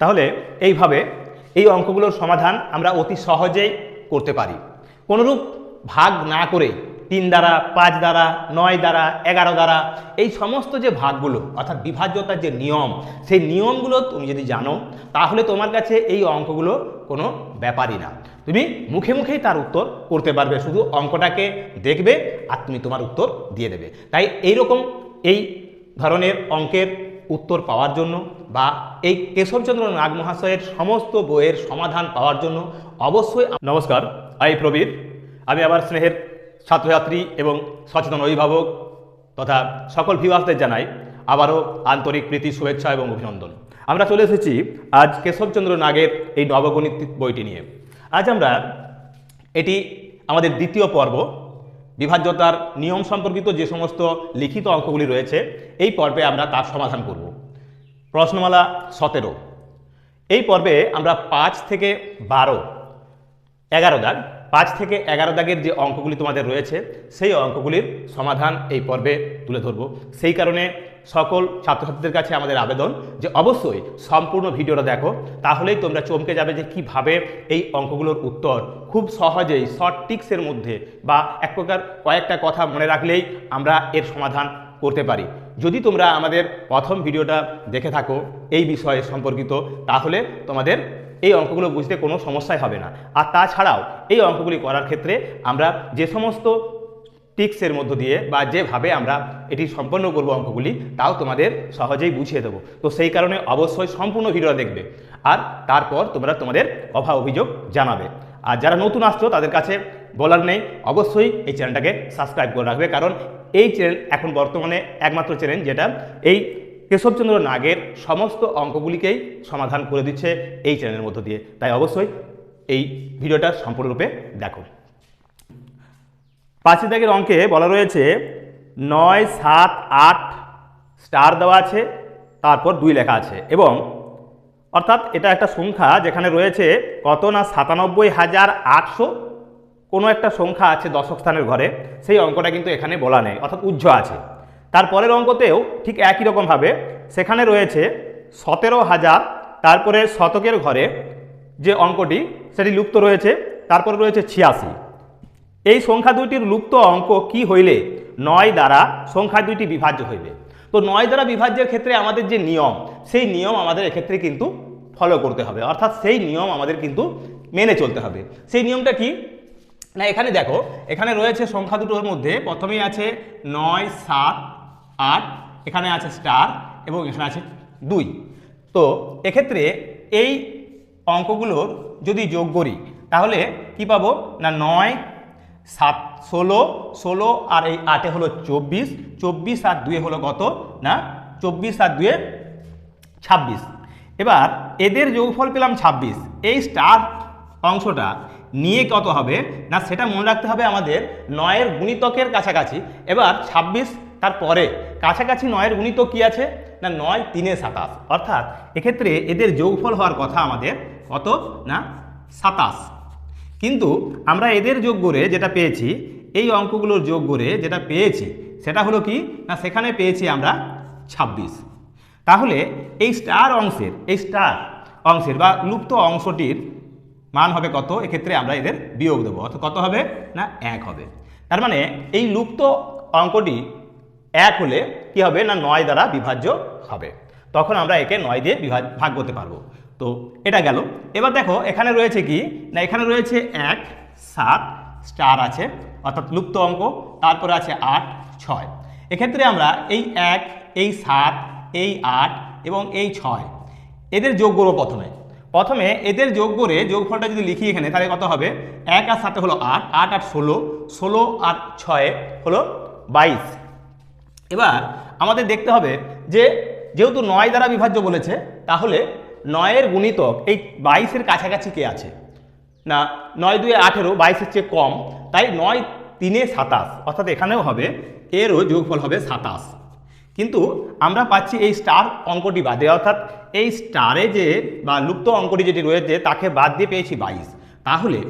তাহলে এইভাবে এই অঙ্কগুলোর সমাধান আমরা অতি সহজেই করতে পারি। কোনোরূপ ভাগ না করে তিন দ্বারা, পাঁচ দ্বারা, নয় দ্বারা, এগারো দ্বারা এই সমস্ত যে ভাগগুলো, অর্থাৎ বিভাজ্যতার যে নিয়ম, সেই নিয়মগুলো তুমি যদি জানো, তাহলে তোমার কাছে এই অঙ্কগুলো কোনো ব্যাপারই না। তুমি মুখে মুখেই তার উত্তর করতে পারবে, শুধু অঙ্কটাকে দেখবে আর তুমি তোমার উত্তর দিয়ে দেবে। তাই এইরকম এই ধরনের অঙ্কের উত্তর পাওয়ার জন্য বা এই কেশবচন্দ্র নাগ মহাশয়ের সমস্ত বইয়ের সমাধান পাওয়ার জন্য অবশ্যই নমস্কার আই প্রবীর। আমি আমার স্নেহের ছাত্রছাত্রী এবং সচেতন অভিভাবক তথা সকল ভিউয়ার্সদের জানাই আবারও আন্তরিক প্রীতি, শুভেচ্ছা এবং অভিনন্দন। আমরা চলে এসেছি আজ কেশবচন্দ্র নাগের এই নবগণিত বইটি নিয়ে। আজ আমরা এটি আমাদের দ্বিতীয় পর্ব। বিভাজ্যতার নিয়ম সম্পর্কিত যে সমস্ত লিখিত অঙ্কগুলি রয়েছে, এই পর্বে আমরা তার সমাধান করব। প্রশ্নমালা সতেরো। এই পর্বে আমরা পাঁচ থেকে বারো, এগারো দাগ, পাঁচ থেকে এগারো দাগের যে অঙ্কগুলি তোমাদের রয়েছে, সেই অঙ্কগুলির সমাধান এই পর্বে তুলে ধরব। সেই কারণে সকল ছাত্রছাত্রীদের কাছে আমাদের আবেদন যে অবশ্যই সম্পূর্ণ ভিডিওটা দেখো, তাহলেই তোমরা চমকে যাবে যে কীভাবে এই অঙ্কগুলোর উত্তর খুব সহজেই শর্ট টিক্সের মধ্যে বা এক প্রকার কয়েকটা কথা মনে রাখলেই আমরা এর সমাধান করতে পারি। যদি তোমরা আমাদের প্রথম ভিডিওটা দেখে থাকো এই বিষয়ে সম্পর্কিত, তাহলে তোমাদের এই অঙ্কগুলো বুঝতে কোনো সমস্যাই হবে না। আর তাছাড়াও এই অঙ্কগুলি করার ক্ষেত্রে আমরা যে সমস্ত টিক্সের মধ্য দিয়ে বা যেভাবে আমরা এটি সম্পন্ন করব অঙ্কগুলি, তাও তোমাদের সহজেই বুঝিয়ে দেবো। তো সেই কারণে অবশ্যই সম্পূর্ণ ভিডিও দেখবে। আর তারপর তোমরা তোমাদের অভাব অভিযোগ জানাবে। আর যারা নতুন আসছো, তাদের কাছে বলার নেই। অবশ্যই এই চ্যানেলটাকে সাবস্ক্রাইব করে রাখবে, কারণ এই চ্যানেল এখন বর্তমানে একমাত্র চ্যানেল যেটা এই কেশবচন্দ্র নাগের সমস্ত অঙ্কগুলিকেই সমাধান করে দিচ্ছে এই চ্যানেলের মধ্য দিয়ে। তাই অবশ্যই এই ভিডিওটা সম্পূর্ণরূপে দেখো। পাঁচি দাগের অঙ্কে বলা রয়েছে, নয়, সাত, আট স্টার দেওয়া আছে, তারপর দুই লেখা আছে এবং অর্থাৎ এটা একটা সংখ্যা যেখানে রয়েছে কত না সাতানব্বই হাজার আটশো কোনো একটা সংখ্যা আছে দশক স্থানের ঘরে, সেই অঙ্কটা কিন্তু এখানে বলা নেই, অর্থাৎ উজ্জ্ব আছে। তারপরের অঙ্কতেও ঠিক একই রকমভাবে সেখানে রয়েছে সতেরো হাজার, তারপরে শতকের ঘরে যে অঙ্কটি, সেটি লুপ্ত রয়েছে, তারপরে রয়েছে ছিয়াশি। এই সংখ্যা দুইটির লুপ্ত অঙ্ক কি হইলে? নয় দ্বারা সংখ্যা দুইটি বিভাজ্য হইবে। তো নয় দ্বারা বিভাজ্যের ক্ষেত্রে আমাদের যে নিয়ম, সেই নিয়ম আমাদের এক্ষেত্রে কিন্তু ফলো করতে হবে। অর্থাৎ সেই নিয়ম আমাদের কিন্তু মেনে চলতে হবে। সেই নিয়মটা কি? না, এখানে দেখো, এখানে রয়েছে সংখ্যা দুটোর মধ্যে, প্রথমেই আছে নয়, সাত, আট, এখানে আছে স্টার এবং এখানে আছে দুই। তো এক্ষেত্রে এই অঙ্কগুলোর যদি যোগ করি, তাহলে কি পাবো? না, নয়, সাত, ষোলো ষোলো আর এই আটে হলো চব্বিশ চব্বিশ আর দুয়ে হলো কত? না, চব্বিশ আর দুয়ে ছাব্বিশ। এবার এদের যোগফল পেলাম ছাব্বিশ। এই স্টার অংশটা নিয়ে কত হবে? না, সেটা মনে রাখতে হবে আমাদের নয়ের গুণিতকের কাছাকাছি। এবার ছাব্বিশ তারপরে কাছাকাছি নয়ের গুণিতক কি আছে? না, নয় তিনে সাতাশ। অর্থাৎ এক্ষেত্রে এদের যোগফল হওয়ার কথা আমাদের কত? না, সাতাশ। কিন্তু আমরা এদের যোগ করে যেটা পেয়েছি, এই অঙ্কগুলোর যোগ করে যেটা পেয়েছি, সেটা হলো কি? না, সেখানে পেয়েছি আমরা ছাব্বিশ। তাহলে এই স্টার অংশের, এই স্টার অংশের বা লুপ্ত অংশটির মান হবে কত? এক্ষেত্রে আমরা এদের বিয়োগ দেবো। অর্থাৎ কত হবে? না, এক হবে। তার মানে এই লুপ্ত অঙ্কটি এক হলে কি হবে? না, নয় দ্বারা বিভাজ্য হবে। তখন আমরা একে নয় দিয়ে বিভাগ ভাগ করতে পারব। তো এটা গেল। এবার দেখো, এখানে রয়েছে কি? না, এখানে রয়েছে এক, সাত স্টার আছে, অর্থাৎ লুপ্ত অঙ্ক। তারপরে আছে আট, ছয়। এক্ষেত্রে আমরা এই এক, এই সাত, এই আট এবং এই ছয়, এদের যোগ করব প্রথমে। প্রথমে এদের যোগ করে যোগফলটা যদি লিখি এখানে, তাহলে কত হবে? এক আর সাথে হলো আট আট আর ষোলো ষোলো আর ছয়ে হলো বাইশ। এবার আমাদের দেখতে হবে যে, যেহেতু নয় দ্বারা বিভাজ্য বলেছে, তাহলে নয়ের গুণিতক এই বাইশের কাছাকাছি কে আছে? না, নয় দুয়ে আঠেরো, বাইশের চেয়ে কম, তাই নয় তিনে সাতাশ, অর্থাৎ এখানেও হবে, এরও যোগফল হবে সাতাশ। কিন্তু আমরা পাচ্ছি এই স্টার অঙ্কটি বাদে, অর্থাৎ এই স্টারে যে বা লুপ্ত অঙ্কটি যেটি রয়েছে, তাকে বাদ দিয়ে পেয়েছি বাইশ। তাহলে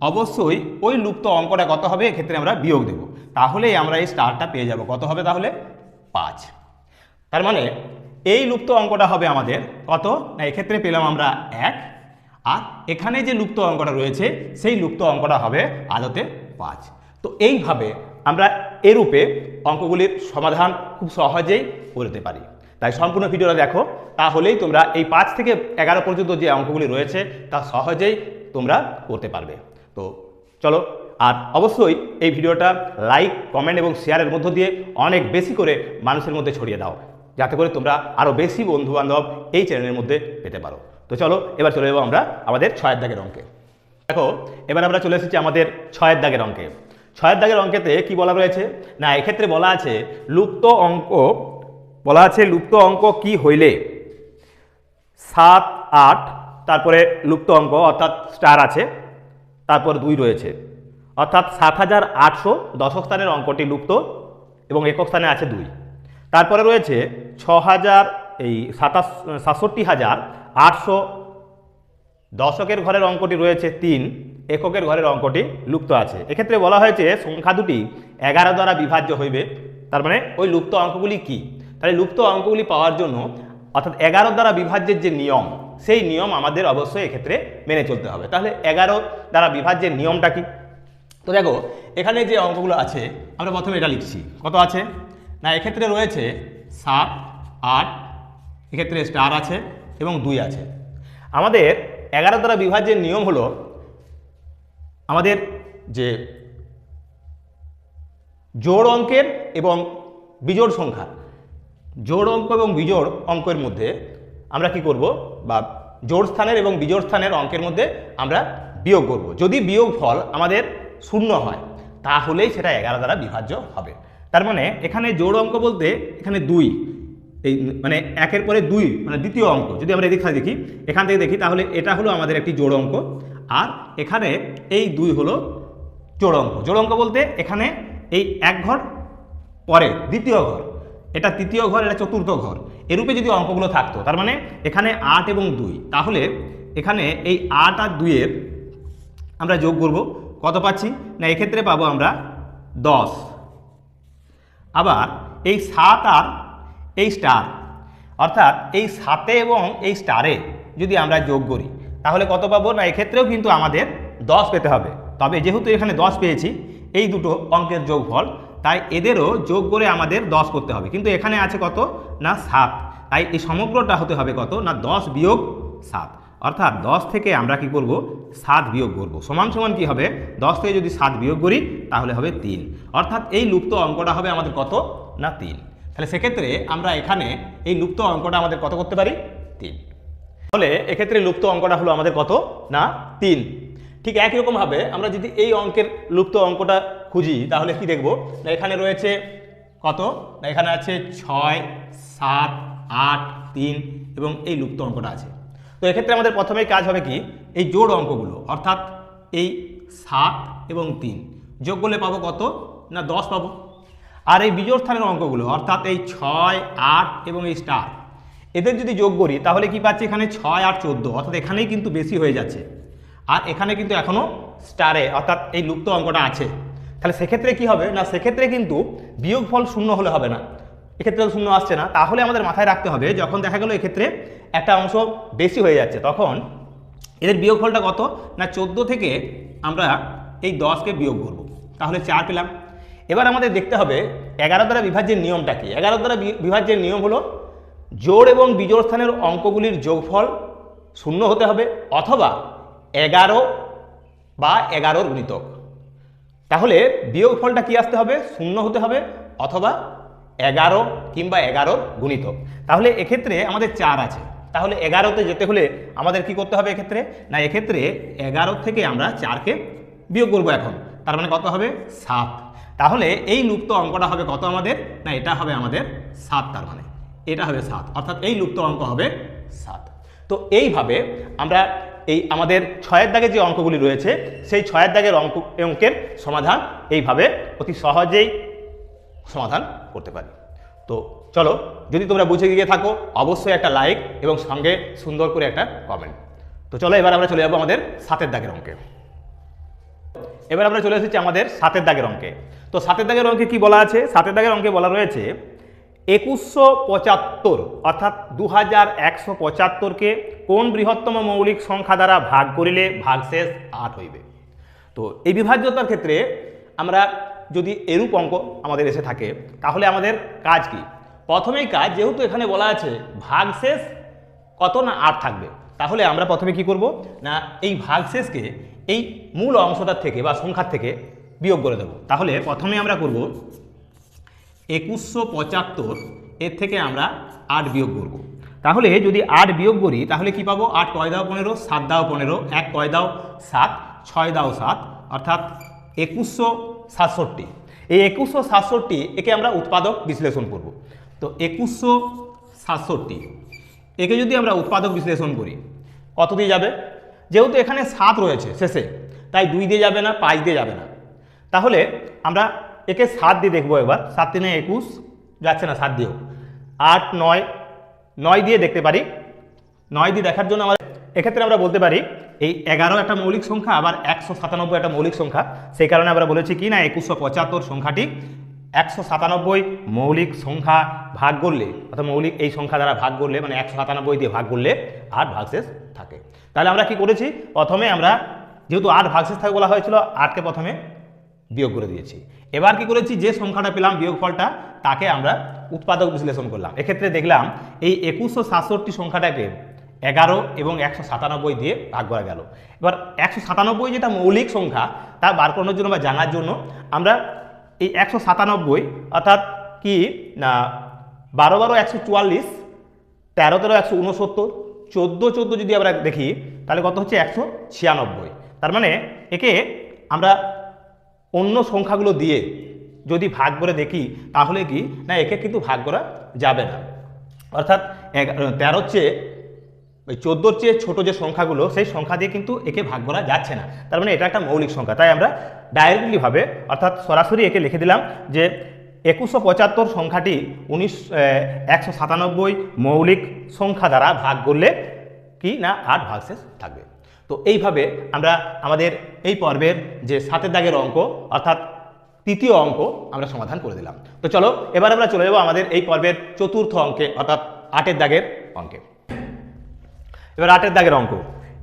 অবশ্যই ওই লুপ্ত অঙ্কটা কত হবে? এক্ষেত্রে আমরা বিয়োগ দেব। তাহলেই আমরা এই স্টারটা পেয়ে যাব। কত হবে তাহলে? পাঁচ। তার মানে এই লুপ্ত অঙ্কটা হবে আমাদের কত? না, এক্ষেত্রে পেলাম আমরা এক। আর এখানে যে লুপ্ত অঙ্কটা রয়েছে, সেই লুপ্ত অঙ্কটা হবে আদতে পাঁচ। তো এইভাবে আমরা এরূপে অঙ্কগুলির সমাধান খুব সহজেই করতে পারি। তাই সম্পূর্ণ ভিডিওটা দেখো, তাহলেই তোমরা এই পাঁচ থেকে এগারো পর্যন্ত যে অঙ্কগুলি রয়েছে, তা সহজেই তোমরা করতে পারবে। তো চলো, আর অবশ্যই এই ভিডিওটা লাইক, কমেন্ট এবং শেয়ারের মধ্য দিয়ে অনেক বেশি করে মানুষের মধ্যে ছড়িয়ে দাও, যাতে করে তোমরা আরও বেশি বন্ধু বান্ধব এই চ্যানেলের মধ্যে পেতে পারো। তো চলো, এবার চলে যাব আমরা আমাদের ছয়ের দাগের অঙ্কে। দেখো, এবার আমরা চলে এসেছি আমাদের ছয়ের দাগের অঙ্কে। ছয়ের দাগের অঙ্কেতে কি বলা রয়েছে? না, এক্ষেত্রে বলা আছে, লুপ্ত অঙ্ক, বলা আছে লুপ্ত অঙ্ক কি হইলে? সাত, আট, তারপরে লুপ্ত অঙ্ক, অর্থাৎ স্টার আছে, তারপর দুই রয়েছে। অর্থাৎ সাত হাজার আটশো দশক স্থানের অঙ্কটি লুপ্ত এবং একক স্থানে আছে দুই। তারপরে রয়েছে ছ হাজার, এই সাতাশ, সাতষট্টি হাজার আটশো দশকের ঘরের অঙ্কটি রয়েছে তিন। এককের ঘরের অঙ্কটি লুপ্ত আছে। এক্ষেত্রে বলা হয়েছে সংখ্যা দুটি এগারো দ্বারা বিভাজ্য হইবে। তার মানে ওই লুপ্ত অঙ্কগুলি কি? তাহলে লুপ্ত অঙ্কগুলি পাওয়ার জন্য অর্থাৎ এগারো দ্বারা বিভাজ্যের যে নিয়ম, সেই নিয়ম আমাদের অবশ্যই এক্ষেত্রে মেনে চলতে হবে। তাহলে এগারো দ্বারা বিভাজ্যের নিয়মটা কি? তো দেখো, এখানে যে অঙ্কগুলো আছে, আমরা প্রথমে এটা লিখছি। কত আছে? না, এক্ষেত্রে রয়েছে সাত, আট, এক্ষেত্রে স্টার আছে এবং দুই আছে। আমাদের এগারো দ্বারা বিভাজ্যের নিয়ম হলো আমাদের যে জোড় অঙ্কের এবং বিজোড় সংখ্যা, জোড় অঙ্ক এবং বিজোড় অঙ্কের মধ্যে আমরা কি করব? বা জোড় স্থানের এবং বিজোড় স্থানের অঙ্কের মধ্যে আমরা বিয়োগ করব। যদি বিয়োগ ফল আমাদের শূন্য হয়, তাহলেই সেটা এগারো দ্বারা বিভাজ্য হবে। তার মানে এখানে জোড় অঙ্ক বলতে এখানে দুই, এই মানে একের পরে দুই মানে দ্বিতীয় অঙ্ক। যদি আমরা এদিক দেখি, এখান থেকে দেখি, তাহলে এটা হলো আমাদের একটি জোড় অঙ্ক। আর এখানে এই দুই হলো জোড় অঙ্ক জোড় অঙ্ক বলতে এখানে এই এক ঘর, পরে দ্বিতীয় ঘর। এটা তৃতীয় ঘর, এটা চতুর্থ ঘর। এরূপে যদি অঙ্কগুলো থাকতো, তার মানে এখানে আট এবং দুই। তাহলে এখানে এই আট আর দুইয়ের আমরা যোগ করব। কত পাচ্ছি? না, এক্ষেত্রে পাবো আমরা দশ। আবার এই সাত আর এই স্টার, অর্থাৎ এই সাতে এবং এই স্টারে যদি আমরা যোগ করি তাহলে কত পাবো? না, এক্ষেত্রেও কিন্তু আমাদের দশ পেতে হবে। তবে যেহেতু এখানে দশ পেয়েছি, এই দুটো অঙ্কের যোগফল, তাই এদেরও যোগ করে আমাদের দশ করতে হবে। কিন্তু এখানে আছে কত? না, সাত। তাই এই সমগ্রটা হতে হবে কত? না, দশ বিয়োগ সাত। অর্থাৎ দশ থেকে আমরা কি করব? সাত বিয়োগ করব। সমান সমান কি হবে? দশ থেকে যদি সাত বিয়োগ করি, তাহলে হবে তিন। অর্থাৎ এই লুপ্ত অঙ্কটা হবে আমাদের কত? না, তিন। তাহলে সেক্ষেত্রে আমরা এখানে এই লুপ্ত অঙ্কটা আমাদের কত করতে পারি? তিন। তাহলে এক্ষেত্রে লুপ্ত অঙ্কটা হলো আমাদের কত? না, তিন। ঠিক একই রকমভাবে আমরা যদি এই অঙ্কের লুপ্ত অঙ্কটা খুঁজি, তাহলে কি দেখব? না, এখানে রয়েছে কত? না, এখানে আছে ছয়, সাত, আট, তিন এবং এই লুপ্ত অঙ্কটা আছে। তো এক্ষেত্রে আমাদের প্রথমেই কাজ হবে কি? এই জোড় অঙ্কগুলো, অর্থাৎ এই সাত এবং তিন। যোগ করলে পাবো কত? না, দশ পাবো। আর এই বিজোড় স্থানের অঙ্কগুলো, অর্থাৎ এই ছয়, আট এবং এই স্টার এদের যদি যোগ করি, তাহলে কি পাচ্ছি এখানে ছয় আর চোদ্দ? অর্থাৎ এখানেই কিন্তু বেশি হয়ে যাচ্ছে। আর এখানে কিন্তু এখনও স্টারে, অর্থাৎ এই লুপ্ত অঙ্কটা আছে। তাহলে সেক্ষেত্রে কি হবে? না, সেক্ষেত্রে কিন্তু বিয়োগফল শূন্য হলে হবে না। এক্ষেত্রে শূন্য আসছে না। তাহলে আমাদের মাথায় রাখতে হবে, যখন দেখা গেল এক্ষেত্রে একটা অংশ বেশি হয়ে যাচ্ছে, তখন এদের বিয়োগফলটা কত? না, চোদ্দ থেকে আমরা এই দশকে বিয়োগ করব। তাহলে চার পেলাম। এবার আমাদের দেখতে হবে এগারো দ্বারা বিভাজ্যের নিয়মটা কি? এগারো দ্বারা বিভাজ্যের নিয়ম হলো জোড় এবং বিজোড় স্থানের অঙ্কগুলির যোগফল শূন্য হতে হবে অথবা এগারো বা এগারোর গুণিতক। তাহলে বিয়োগফলটা কি আসতে হবে? শূন্য হতে হবে অথবা এগারো কিংবা এগারোর গুণিতক। তাহলে এক্ষেত্রে আমাদের চার আছে। তাহলে এগারোতে যেতে হলে আমাদের কি করতে হবে এক্ষেত্রে? না, এক্ষেত্রে এগারো থেকে আমরা চারকে বিয়োগ করব এখন। তার মানে কত হবে? সাত। তাহলে এই লুপ্ত অঙ্কটা হবে কত আমাদের? না, এটা হবে আমাদের সাত তার মানে। এটা হবে সাত। অর্থাৎ এই লুপ্ত অঙ্ক হবে সাত। তো এইভাবে আমরা এই আমাদের ছয়ের দাগে যে অঙ্কগুলি রয়েছে, সেই ছয়ের দাগের অঙ্ক, অঙ্কের সমাধান এইভাবে অতি সহজেই সমাধান করতে পারি। তো চলো, যদি তোমরা বুঝে গিয়ে থাকো, অবশ্যই একটা লাইক এবং সঙ্গে সুন্দর করে একটা কমেন্ট তো চলো, এবার আমরা চলে যাব আমাদের সাতের দাগের অঙ্কে। এবার আমরা চলে এসেছি আমাদের সাতের দাগের অঙ্কে। তো সাতের দাগের অঙ্কে কি বলা আছে? সাতের দাগের অঙ্কে বলা রয়েছে একুশশো পঁচাত্তর, অর্থাৎ দু হাজার একশো পঁচাত্তরকে কোন বৃহত্তম মৌলিক সংখ্যা দ্বারা ভাগ করিলে ভাগশেষ আট হইবে? তো এই বিভাজ্যতার ক্ষেত্রে আমরা যদি এরূপ অঙ্ক আমাদের এসে থাকে, তাহলে আমাদের কাজ কি? প্রথমেই কাজ, যেহেতু এখানে বলা আছে ভাগশেষ কত না আট থাকবে, তাহলে আমরা প্রথমে কি করব? না, এই ভাগশেষকে এই মূল অংশটার থেকে বা সংখ্যার থেকে বিয়োগ করে দেবো। তাহলে প্রথমে আমরা করব একুশশো পঁচাত্তর, এর থেকে আমরা আট বিয়োগ করব। তাহলে যদি আট বিয়োগ করি, তাহলে কি পাবো? আট কয় দাও পনেরো, সাত দাও পনেরো, এক কয় দাও সাত, ছয় দাও সাত, অর্থাৎ একুশশো সাতষট্টি। এই একুশশো সাতষট্টি একে আমরা উৎপাদক বিশ্লেষণ করব। তো একুশশো সাতষট্টি, একে যদি আমরা উৎপাদক বিশ্লেষণ করি, কত দিয়ে যাবে? যেহেতু এখানে সাত রয়েছে শেষে, তাই দুই দিয়ে যাবে না, পাঁচ দিয়ে যাবে না। তাহলে আমরা একে সাত দিয়ে দেখব একবার। সাত তিনে একুশ, যাচ্ছে না, সাত দিয়েও। আট, নয় নয় দিয়ে দেখতে পারি। নয় দিয়ে দেখার জন্য আমাদের এক্ষেত্রে আমরা বলতে পারি, এই এগারো একটা মৌলিক সংখ্যা, আবার একশো সাতানব্বই একটা মৌলিক সংখ্যা। সেই কারণে আমরা বলেছি কি না, একুশশো পঁচাত্তর সংখ্যাটি একশো সাতানব্বই মৌলিক সংখ্যা ভাগ করলে, অর্থাৎ মৌলিক এই সংখ্যা দ্বারা ভাগ করলে মানে একশো সাতানব্বই দিয়ে ভাগ করলে আট ভাগশেষ থাকে। তাহলে আমরা কি করেছি? প্রথমে আমরা, যেহেতু আট ভাগশেষ থাকে বলা হয়েছিল, আটকে প্রথমে বিয়োগ করে দিয়েছি। এবার কি করেছি? যে সংখ্যাটা পেলাম, বিয়োগফলটা, তাকে আমরা উৎপাদক বিশ্লেষণ করলাম। এক্ষেত্রে দেখলাম এই একুশশো সাতষট্টি সংখ্যাটাকে এগারো এবং একশো সাতানব্বই দিয়ে ভাগ করা গেল। এবার একশো সাতানব্বই যেটা মৌলিক সংখ্যা, তা বার করানোর জন্য বা জানার জন্য আমরা এই একশো সাতানব্বই অর্থাৎ কি? না, বারো বারো একশো চুয়াল্লিশ, তেরো তেরো একশো উনসত্তর চোদ্দ চোদ্দ যদি আমরা দেখি, তাহলে কত হচ্ছে? একশো ছিয়ানব্বই। তার মানে একে আমরা অন্য সংখ্যাগুলো দিয়ে যদি ভাগ করে দেখি, তাহলে কি? না, একে কিন্তু ভাগ করা যাবে না। অর্থাৎ তেরোর চেয়ে, ওই চোদ্দোর চেয়ে ছোটো যে সংখ্যাগুলো, সেই সংখ্যা দিয়ে কিন্তু একে ভাগ করা যাচ্ছে না। তার মানে এটা একটা মৌলিক সংখ্যা। তাই আমরা ডাইরেক্টলিভাবে অর্থাৎ সরাসরি একে লিখে দিলাম যে একুশশো পঁচাত্তর সংখ্যাটি উনিশ একশো সাতানব্বই মৌলিক সংখ্যা দ্বারা ভাগ করলে কি না? আট ভাগশেষ থাকবে। তো এইভাবে আমরা আমাদের এই পর্বের যে সাতের দাগের অঙ্ক, অর্থাৎ তৃতীয় অঙ্ক আমরা সমাধান করে দিলাম। তো চলো, এবার আমরা চলে যাব আমাদের এই পর্বের চতুর্থ অঙ্কে, অর্থাৎ আটের দাগের অঙ্কে। এবার আটের দাগের অঙ্ক।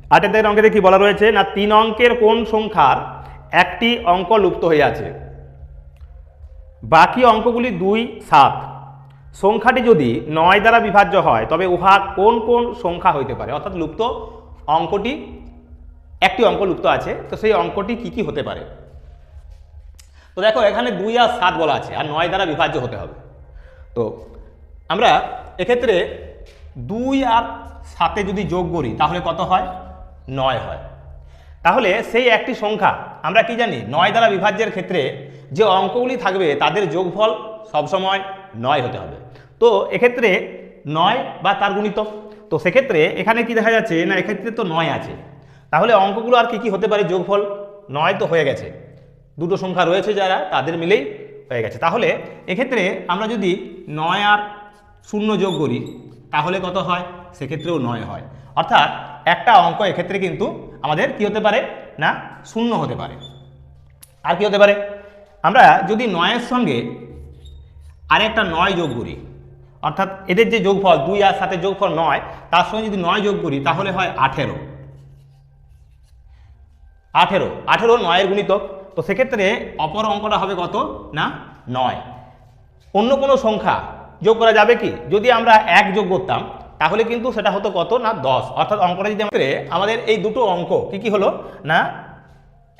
আটের দাগের অঙ্কেতে কি বলা রয়েছে? না, তিন অঙ্কের কোন সংখ্যার একটি অঙ্ক লুপ্ত হয়ে আছে? বাকি অঙ্কগুলি দুই, সাত। সংখ্যাটি যদি নয় দ্বারা বিভাজ্য হয়, তবে উহা কোন কোন সংখ্যা হইতে পারে? অর্থাৎ লুপ্ত অঙ্কটি একটি অঙ্ক লুপ্ত আছে, তো সেই অঙ্কটি কি কি হতে পারে? তো দেখো, এখানে দুই আর সাত বলা আছে, আর নয় দ্বারা বিভাজ্য হতে হবে। তো আমরা এক্ষেত্রে দুই আর সাতে যদি যোগ করি, তাহলে কত হয়? নয় হয়। তাহলে সেই একটি সংখ্যা, আমরা কি জানি, নয় দ্বারা বিভাজ্যের ক্ষেত্রে যে অঙ্কগুলি থাকবে, তাদের যোগফল সবসময় নয় হতে হবে। তো এক্ষেত্রে নয় বা তার গুণিতক। তো সেক্ষেত্রে এখানে কি দেখা যাচ্ছে, না, এক্ষেত্রে তো নয় আছে। তাহলে অঙ্কগুলো আর কি কি হতে পারে যোগফল? নয় তো হয়ে গেছে। দুটো সংখ্যা রয়েছে যারা, তাদের মিলেই হয়ে গেছে। তাহলে এক্ষেত্রে আমরা যদি নয় আর শূন্য যোগ করি, তাহলে কত হয়? সেক্ষেত্রেও নয় হয়। অর্থাৎ একটা অঙ্ক এক্ষেত্রে কিন্তু আমাদের কি হতে পারে না, শূন্য হতে পারে। আর কি হতে পারে? আমরা যদি নয়ের সঙ্গে আরেকটা নয় যোগ করি, অর্থাৎ এদের যে যোগফল, দুই আর সাথে যোগফল নয়, তার সঙ্গে যদি নয় যোগ করি, তাহলে হয় আঠেরো। আঠেরো। আঠেরো নয়ের গুণিতক। তো সেক্ষেত্রে অপর অঙ্কটা হবে কত? না, নয়। অন্য কোনো সংখ্যা যোগ করা যাবে কি? যদি আমরা এক যোগ করতাম, তাহলে কিন্তু সেটা হতো কত? না, দশ। অর্থাৎ অঙ্কটা যদি আমাদের আমাদের এই দুটো অঙ্ক কি কি হলো? না,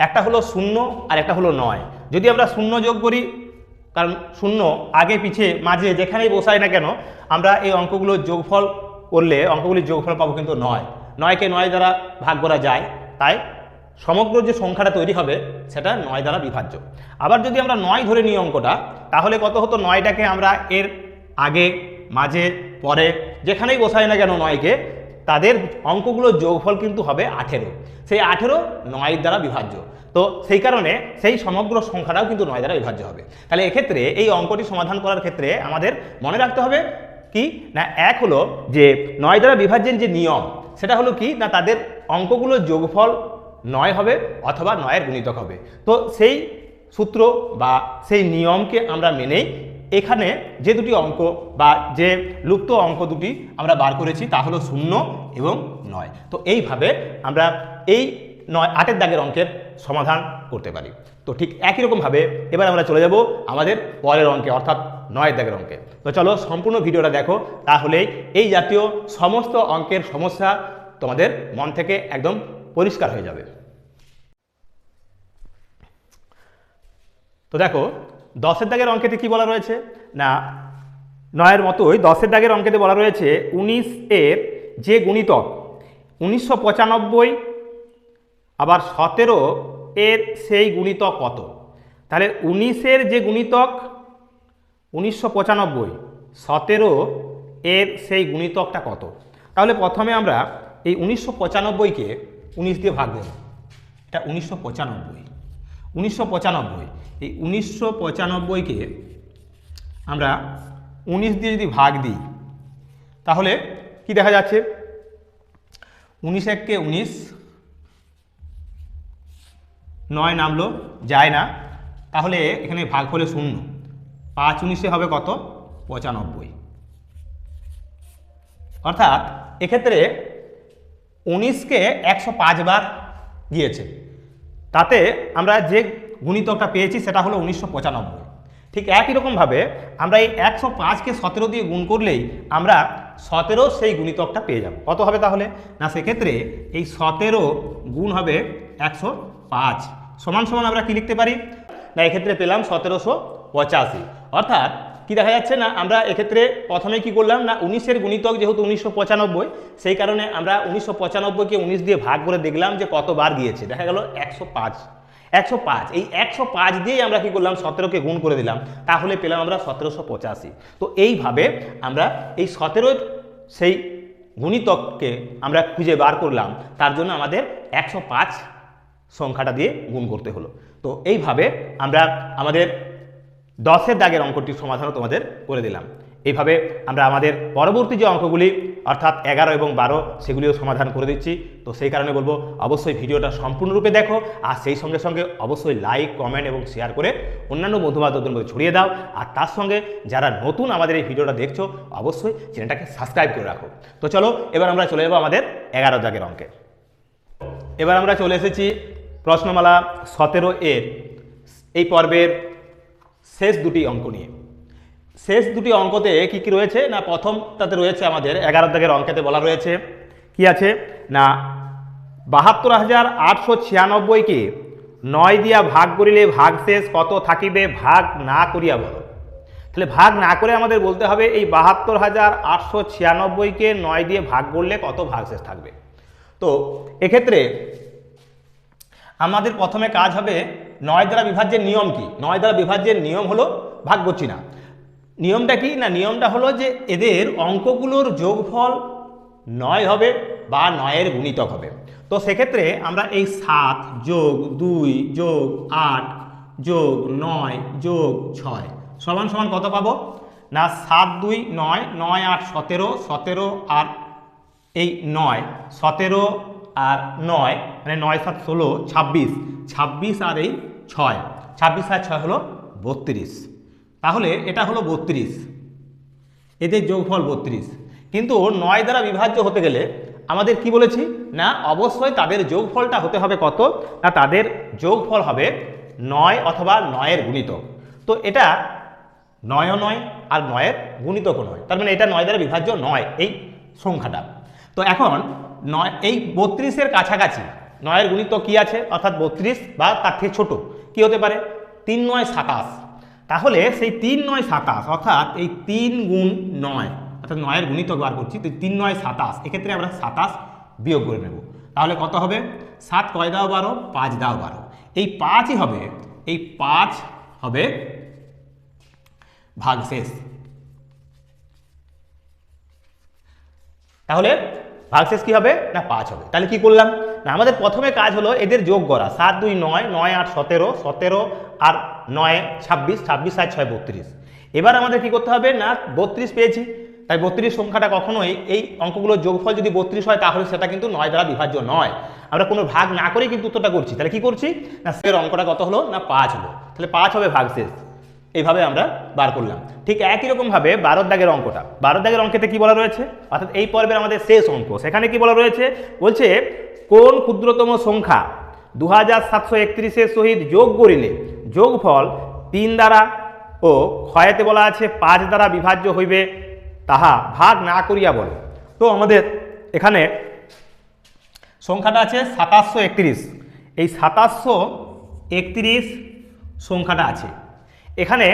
একটা হলো শূন্য আর একটা হলো নয়। যদি আমরা শূন্য যোগ করি, কারণ শূন্য আগে পিছে মাঝে যেখানেই বসাই না কেন, আমরা এই অঙ্কগুলোর যোগফল করলে অঙ্কগুলির যোগফল পাবো কিন্তু নয়। নয়কে নয় দ্বারা ভাগ করা যায়। তাই সমগ্র যে সংখ্যাটা তৈরি হবে, সেটা নয় দ্বারা বিভাজ্য। আবার যদি আমরা নয় ধরে নিই অঙ্কটা, তাহলে কত হতো? নয়টাকে আমরা এর আগে, মাঝে, পরে, যেখানেই বসাই না কেন নয়কে, তাদের অঙ্কগুলোর যোগফল কিন্তু হবে আঠেরো। সেই আঠেরো নয় দ্বারা বিভাজ্য। তো সেই কারণে সেই সমগ্র সংখ্যাটাও কিন্তু নয় দ্বারা বিভাজ্য হবে। তাহলে এক্ষেত্রে এই অঙ্কটি সমাধান করার ক্ষেত্রে আমাদের মনে রাখতে হবে কি? না, এক হলো যে নয় দ্বারা বিভাজ্যের যে নিয়ম, সেটা হলো কি? না, তাদের অঙ্কগুলোর যোগফল নয় হবে অথবা নয়ের গুণিতক হবে। তো সেই সূত্র বা সেই নিয়মকে আমরা মেনেই এখানে যে দুটি অঙ্ক বা যে লুপ্ত অঙ্ক দুটি আমরা বার করেছি তা হলো শূন্য এবং নয়। তো এইভাবে আমরা এই নয়, আটের দাগের অঙ্কের সমাধান করতে পারি। তো ঠিক একই রকমভাবে এবার আমরা চলে যাব আমাদের পরের অঙ্কে, অর্থাৎ নয়ের দাগের অঙ্কে। তো চলো সম্পূর্ণ ভিডিওটা দেখো, তাহলেই এই জাতীয় সমস্ত অঙ্কের সমস্যা তোমাদের মন থেকে একদম পরিষ্কার হয়ে যাবে। তো দেখো, দশের দাগের অঙ্কেতে কি বলা রয়েছে? না, নয়ের মতোই দশের দাগের অঙ্কেতে বলা রয়েছে উনিশ এর যে গুণিতক, উনিশশো পঁচানব্বই আবার সতেরো এর সেই গুণিতক কত? তাহলে উনিশের যে গুণিতক, উনিশশো পঁচানব্বই, সতেরো এর সেই গুণিতকটা কত? তাহলে প্রথমে আমরা এই উনিশশো পঁচানব্বইকে উনিশ দিয়ে ভাগ দেব এটা উনিশশো পঁচানব্বই। উনিশশো পঁচানব্বই। এই উনিশশো পঁচানব্বইকে আমরা উনিশ দিয়ে যদি ভাগ দিই, তাহলে কি দেখা যাচ্ছে? উনিশ এককে উনিশ, নয় নামলো, যায় না। তাহলে এখানে ভাগ হলে শূন্য। পাঁচ উনিশে হবে কত? পঁচানব্বই। অর্থাৎ এক্ষেত্রে উনিশকে একশো বার গিয়েছে। তাতে আমরা যে গুণিতকটা পেয়েছি সেটা হলো উনিশশো পঁচানব্বই। ঠিক একই রকমভাবে আমরা এই একশো পাঁচকে সতেরো দিয়ে গুণ করলেই আমরা সতেরো সেই গুণিতকটা পেয়ে যাব। কত হবে তাহলে? না, সেক্ষেত্রে এই সতেরো গুণ হবে একশো পাঁচ। সমান সমান আমরা কী লিখতে পারি? না, এক্ষেত্রে পেলাম সতেরোশো পঁচাশি। অর্থাৎ কি দেখা যাচ্ছে না, আমরা এক্ষেত্রে প্রথমে কি করলাম না, উনিশের গুণিতক যেহেতু উনিশশো পঁচানব্বই, সেই কারণে আমরা উনিশশো পঁচানব্বইকে উনিশ দিয়ে ভাগ করে দেখলাম যে কতবার গিয়েছে। দেখা গেল একশো পাঁচ। একশো পাঁচ। এই একশো পাঁচ দিয়েই আমরা কি করলাম, সতেরোকে গুণ করে দিলাম। তাহলে পেলাম আমরা সতেরোশো পঁচাশি। তো এইভাবে আমরা এই সতেরোর সেই গুণিতককে আমরা খুঁজে বার করলাম। তার জন্য আমাদের একশো পাঁচ সংখ্যাটা দিয়ে গুণ করতে হলো। তো এইভাবে আমরা আমাদের দশের দাগের অঙ্কটির সমাধানও তোমাদের করে দিলাম। এইভাবে আমরা আমাদের পরবর্তী যে অঙ্কগুলি, অর্থাৎ এগারো এবং বারো, সেগুলিও সমাধান করে দিচ্ছি। তো সেই কারণে বলব, অবশ্যই ভিডিওটা সম্পূর্ণরূপে দেখো আর সেই সঙ্গে সঙ্গে অবশ্যই লাইক কমেন্ট এবং শেয়ার করে অন্যান্য বন্ধুবান্ধবদের মধ্যে ছড়িয়ে দাও। আর তার সঙ্গে যারা নতুন আমাদের এই ভিডিওটা দেখছ, অবশ্যই চ্যানেলটাকে সাবস্ক্রাইব করে রাখো। তো চলো, এবার আমরা চলে যাব আমাদের এগারো দাগের অঙ্কে। এবার আমরা চলে এসেছি প্রশ্নমালা সতেরো এর। এই পর্বের শেষ দুটি অঙ্ক নিয়ে। শেষ দুটি অঙ্কতে কি কি রয়েছে? না, প্রথম তাতে রয়েছে আমাদের এগারো দাগের অঙ্কেতে বলা রয়েছে। কি আছে? না, বাহাত্তর হাজার আটশো ছিয়ানব্বইকে নয় দিয়া ভাগ করিলে ভাগ শেষ কত থাকিবে? ভাগ না করিয়া বলো। তাহলে ভাগ না করে আমাদের বলতে হবে এই বাহাত্তর হাজার আটশো ছিয়ানব্বইকে নয় দিয়ে ভাগ করলে কত ভাগ শেষ থাকবে? তো এক্ষেত্রে আমাদের প্রথমে কাজ হবে নয় দ্বারা বিভাজ্যের নিয়ম কি? নয় দ্বারা বিভাজ্যের নিয়ম হলো ভাগ করছি না নিয়মটা কি? না, নিয়মটা হলো যে এদের অঙ্কগুলোর যোগফল নয় হবে বা নয়ের গুণিতক হবে। তো সেক্ষেত্রে আমরা এই সাত যোগ দুই যোগ আট যোগ নয় যোগ ছয় সমান সমান কত পাবো? না, সাত দুই নয় নয় আট সতেরো সতেরো আর এই নয়, সতেরো আর নয় মানে নয় সাত ষোলো, ছাব্বিশ। ছাব্বিশ আর এই ছয়। ছাব্বিশ আর ছয় হলো বত্রিশ। তাহলে এটা হলো বত্রিশ। এদের যোগফল বত্রিশ। কিন্তু নয় দ্বারা বিভাজ্য হতে গেলে আমাদের কি বলেছি? না, অবশ্যই তাদের যোগফলটা হতে হবে কত? না, তাদের যোগফল হবে নয় অথবা নয়ের গুণিতক তো এটা নয়ও নয় আর নয়ের গুণিতকও নয়। তার মানে এটা নয় দ্বারা বিভাজ্য নয় এই সংখ্যাটা। তো এখন নয়, এই বত্রিশের কাছাকাছি, নয়ের গুণিতক কি আছে? অর্থাৎ বত্রিশ বা তার থেকে ছোট, কি হতে পারে? তিন নয় সাতাশ। তাহলে সেই তিন নয় সাতাশ, অর্থাৎ এই তিন গুণ নয়, অর্থাৎ নয়ের গুণিতক বার করছি, তো তিন নয় সাতাশ, এক্ষেত্রে আমরা সাতাশ বিয়োগ করে নেব। তাহলে কত হবে? সাত কয় দাও বারো, পাঁচ দাও বারো। এই পাঁচই হবে, এই পাঁচ হবে ভাগশেষ। তাহলে ভাগশেষ কি হবে? না, পাঁচ হবে। তাহলে কি করলাম? না, আমাদের প্রথমে কাজ হলো এদের যোগ করা। সাত, দুই, নয় নয়, আট, সতেরো সতেরো, আর নয়, ছাব্বিশ ছাব্বিশ আর ছয়, বত্রিশ। এবার আমাদের কি করতে হবে? না, বত্রিশ পেয়েছি। তাই বত্রিশ সংখ্যাটা কখনোই এই অঙ্কগুলোর যোগফল যদি বত্রিশ হয়, তাহলে সেটা কিন্তু নয় দ্বারা বিভাজ্য নয়। আমরা কোনো ভাগ না করেই কিন্তু উত্তরটা করছি। তাহলে কি করছি? না, সের অঙ্কটা কত হলো? না, পাঁচ হলো। তাহলে পাঁচ হবে ভাগশেষ এইভাবে আমরা বার করলাম। ঠিক একই রকমভাবে বারোর দাগের অঙ্কটা। বারোর দাগের অঙ্কেতে কি বলা রয়েছে? অর্থাৎ এই পর্বের আমাদের শেষ অঙ্ক। সেখানে কি বলা রয়েছে? বলছে, কোন ক্ষুদ্রতম সংখ্যা দু হাজার সাতশো একত্রিশের সহিত যোগ করিলে যোগফল তিন দ্বারা ও ক্ষয়াতে বলা আছে পাঁচ দ্বারা বিভাজ্য হইবে, তাহা ভাগ না করিয়া বলে। তো আমাদের এখানে সংখ্যাটা আছে সাতাশশো একত্রিশ। এই সাতাশশো একত্রিশ সংখ্যাটা আছে। এখানে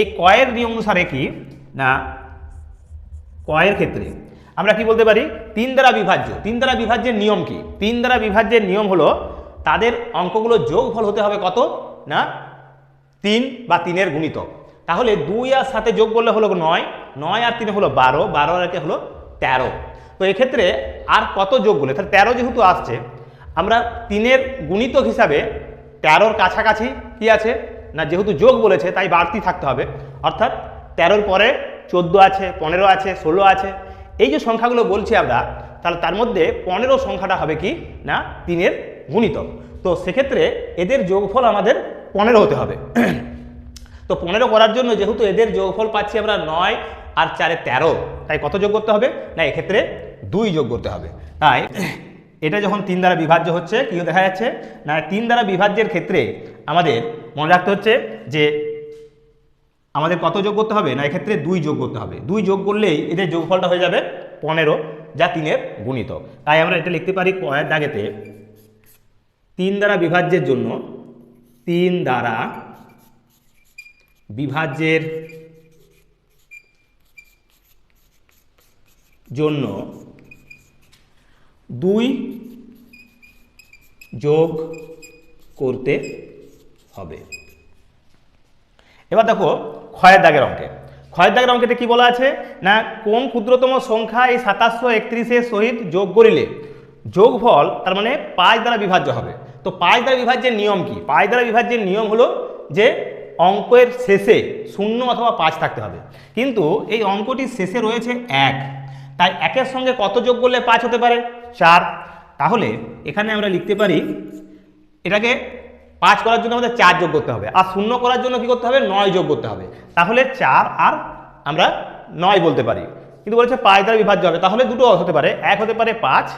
এই কয়ের নিয়ম অনুসারে কি? না, কয়ের ক্ষেত্রে আমরা কি বলতে পারি? তিন দ্বারা বিভাজ্য। তিন দ্বারা বিভাজ্যের নিয়ম কি? তিন দ্বারা বিভাজ্যের নিয়ম হলো তাদের অঙ্কগুলো যোগফল হতে হবে কত? না, তিন বা তিনের গুণিতক। তাহলে দুই আর সাথে যোগ করলে হলো নয় নয় আর তিনে হলো বারো বারো আর একে হলো তেরো। তো এক্ষেত্রে আর কত যোগ করলে? তাহলে তেরো যেহেতু আসছে, আমরা তিনের গুণিতক হিসাবে তেরোর কাছাকাছি কি আছে? না, যেহেতু যোগ বলেছে, তাই বাড়তি থাকতে হবে। অর্থাৎ তেরোর পরে চোদ্দ আছে, পনেরো আছে, ষোলো আছে। এই যে সংখ্যাগুলো বলছি আমরা, তাহলে তার মধ্যে পনেরো সংখ্যাটা হবে কি? না, তিনের গুণিতক। তো সেক্ষেত্রে এদের যোগফল আমাদের পনেরো হতে হবে। তো পনেরো করার জন্য যেহেতু এদের যোগফল পাচ্ছি আমরা নয় আর চারে তেরো, তাই কত যোগ করতে হবে? না, এক্ষেত্রে দুই যোগ করতে হবে। তাই এটা যখন তিন দ্বারা বিভাজ্য হচ্ছে, কি দেখা যাচ্ছে? না, তিন দ্বারা বিভাজ্যের ক্ষেত্রে আমাদের মনে রাখতে হচ্ছে যে আমাদের কত যোগ করতে হবে? না, এক্ষেত্রে দুই যোগ করতে হবে। দুই যোগ করলেই এদের যোগফলটা হয়ে যাবে পনেরো যা তিনের গুণিত তাই আমরা এটা লিখতে পারি কয়ের দাগেতে তিন দ্বারা বিভাজ্যের জন্য তিন দ্বারা বিভাজ্যের জন্য দুই যোগ করতে হবে। এবার দেখো, ক্ষয়ের দাগের অঙ্কে। ক্ষয়ের দাগের অঙ্কেতে কি বলা আছে? না, কোন ক্ষুদ্রতম সংখ্যা এই সাতাশশো একত্রিশের সহিত যোগ করিলে যোগফল তার মানে পাঁচ দ্বারা বিভাজ্য হবে। তো পাঁচ দ্বারা বিভাজ্যের নিয়ম কি? পাঁচ দ্বারা বিভাজ্যের নিয়ম হলো যে অঙ্কের শেষে শূন্য অথবা পাঁচ থাকতে হবে। কিন্তু এই অঙ্কটির শেষে রয়েছে এক। তাই একের সঙ্গে কত যোগ করলে পাঁচ হতে পারে? চার। তাহলে এখানে আমরা লিখতে পারি, এটাকে পাঁচ করার জন্য আমাদের চার যোগ করতে হবে। আর শূন্য করার জন্য কি করতে হবে? নয় যোগ করতে হবে। তাহলে চার আর আমরা নয় বলতে পারি। কিন্তু বলেছে পাঁচ দ্বারা বিভাজ্য হবে। তাহলে দুটো হতে পারে। এক হতে পারে পাঁচ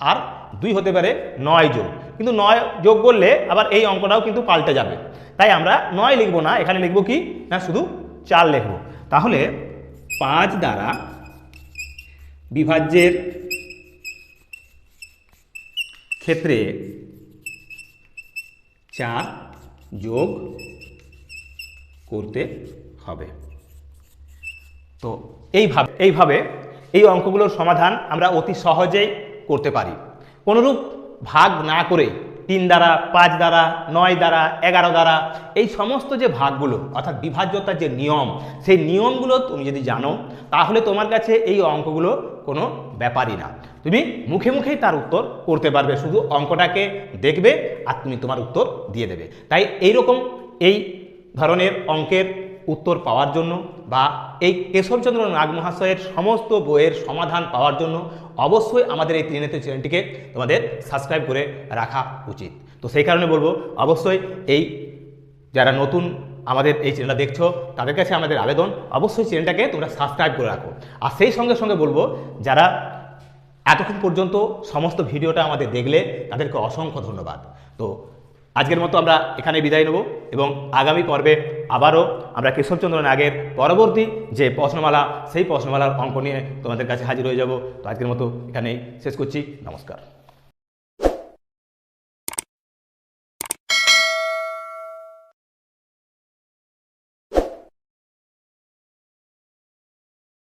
আর দুই হতে পারে নয় যোগ। কিন্তু নয় যোগ করলে আবার এই অঙ্কটাও কিন্তু পাল্টে যাবে। তাই আমরা নয় লিখব না। এখানে লিখব কি? না, শুধু চার লিখব। তাহলে পাঁচ দ্বারা বিভাজ্যের ক্ষেত্রে চার যোগ করতে হবে। তো এইভাবে এইভাবে এই অঙ্কগুলোর সমাধান আমরা অতি সহজেই করতে পারি। কোনোরূপ ভাগ না করে তিন দ্বারা, পাঁচ দ্বারা, নয় দ্বারা, এগারো দ্বারা এই সমস্ত যে ভাগগুলো, অর্থাৎ বিভাজ্যতার যে নিয়ম, সেই নিয়মগুলো তুমি যদি জানো, তাহলে তোমার কাছে এই অঙ্কগুলো কোনো ব্যাপারই না। তুমি মুখে মুখেই তার উত্তর করতে পারবে। শুধু অঙ্কটাকে দেখবে আর তুমি তোমার উত্তর দিয়ে দেবে। তাই এইরকম এই ধরনের অঙ্কের উত্তর পাওয়ার জন্য বা এই কেশবচন্দ্র নাগ মহাশয়ের সমস্ত বইয়ের সমাধান পাওয়ার জন্য অবশ্যই আমাদের এই ত্রিনেত্র চ্যানেলটিকে তোমাদের সাবস্ক্রাইব করে রাখা উচিত। তো সেই কারণে বলব, অবশ্যই এই যারা নতুন আমাদের এই চ্যানেলটা দেখছ, তাদের কাছে আমাদের আবেদন। অবশ্যই চ্যানেলটাকে তোমরা সাবস্ক্রাইব করে রাখো। আর সেই সঙ্গে সঙ্গে বলব, যারা এতক্ষণ পর্যন্ত সমস্ত ভিডিওটা আমাদের দেখলে তাদেরকে অসংখ্য ধন্যবাদ। তো আজকের মতো আমরা এখানে বিদায় নেব এবং আগামী পর্বে আবারও আমরা কেশবচন্দ্র নাগের পরবর্তী যে প্রশ্নমালা, সেই প্রশ্নমালার অঙ্ক নিয়ে তোমাদের কাছে হাজির হয়ে যাব। তো আজকের মতো এখানেই শেষ করছি। নমস্কার।